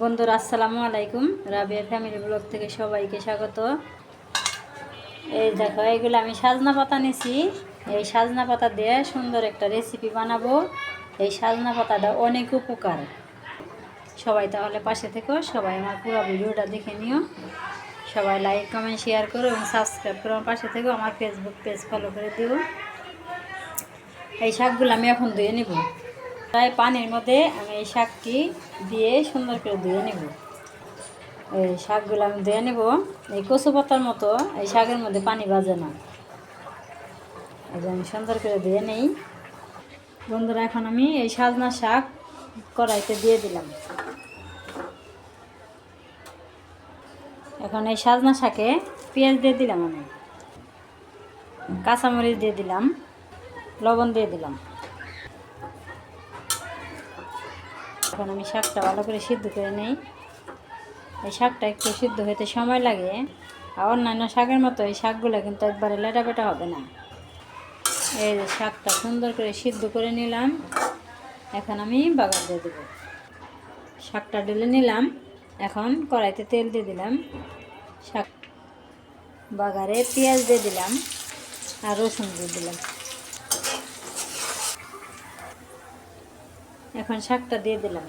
বন্ধুরা, আসসালামু আলাইকুম। রাবিয়া ফ্যামিলি ব্লগ থেকে সবাইকে স্বাগত। এই দেখো এইগুলো আমি সাজনা পাতা নিছি। এই সাজনা পাতা দিয়ে সুন্দর একটা রেসিপি বানাবো। এই সাজনা পাতাটা অনেক উপকার। সবাই তাহলে পাশে থেকো, সবাই আমার পুরো ভিডিওটা দেখে নিও। সবাই লাইক কমেন্ট শেয়ার করো এবং সাবস্ক্রাইব করো আমার পাশে থেকো, আমার ফেসবুক পেজ ফলো করে দিও। এই শাকগুলো আমি এখন ধুয়ে নিব। তাই পানির মধ্যে আমি এই শাকটি দিয়ে সুন্দর করে ধুয়ে নেব। এই শাকগুলো আমি ধুয়ে নেব। এই কচু পাতার মতো এই শাকের মধ্যে পানি বাজে না। এই যে আমি সুন্দর করে ধুয়ে নেই। বন্ধুরা, এখন আমি এই সাজনা শাক কড়াইতে দিয়ে দিলাম। এখন এই সাজনা শাকে পেঁয়াজ দিয়ে দিলাম আমি। কাঁচামরিচ দিয়ে দিলাম। লবণ দিয়ে দিলাম। এখন আমি শাকটা ভালো করে সিদ্ধ করে নেই। এই শাকটা একটু সিদ্ধ হতে সময় লাগে। আর অন্যান্য শাকের মতো এই শাকগুলো কিন্তু একবারে লেটাপেটা হবে না। এই শাকটা সুন্দর করে সিদ্ধ করে নিলাম। এখন আমি বাগার দিয়ে দেবো। শাকটা ঢেলে নিলাম। এখন কড়াইতে তেল দিয়ে দিলাম। শাক বাগারে পেঁয়াজ দিয়ে দিলাম আর রসুন দিয়ে দিলাম। এখন শাকটা দিয়ে দিলাম।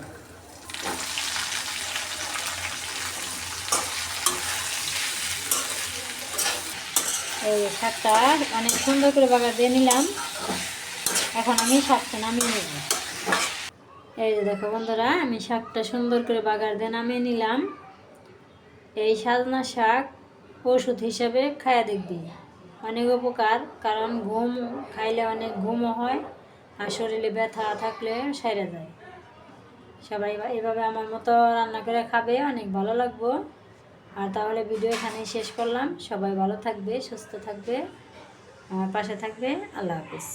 এই শাকটা অনেক সুন্দর করে বাগার দিয়ে নিলাম। এখন আমি শাকটা নামিয়ে নেব। এই যে দেখো বন্ধুরা, আমি শাকটা সুন্দর করে বাগার দিয়ে নামিয়ে নিলাম। এই সাজনা শাক ওষুধ হিসাবে খায়া দেখবি। অনেক উপকার, কারণ ঘুম, খাইলে অনেক ঘুমও হয়। আর শরীরে ব্যথা থাকলে সেরে যায় সবাই এভাবে আমার মতো রান্না করে খাবে, অনেক ভালো লাগবো। আর তাহলে ভিডিও এখানেই শেষ করলাম। সবাই ভালো থাকবে, সুস্থ থাকবে আমার পাশে থাকবে। আল্লাহ হাফিজ।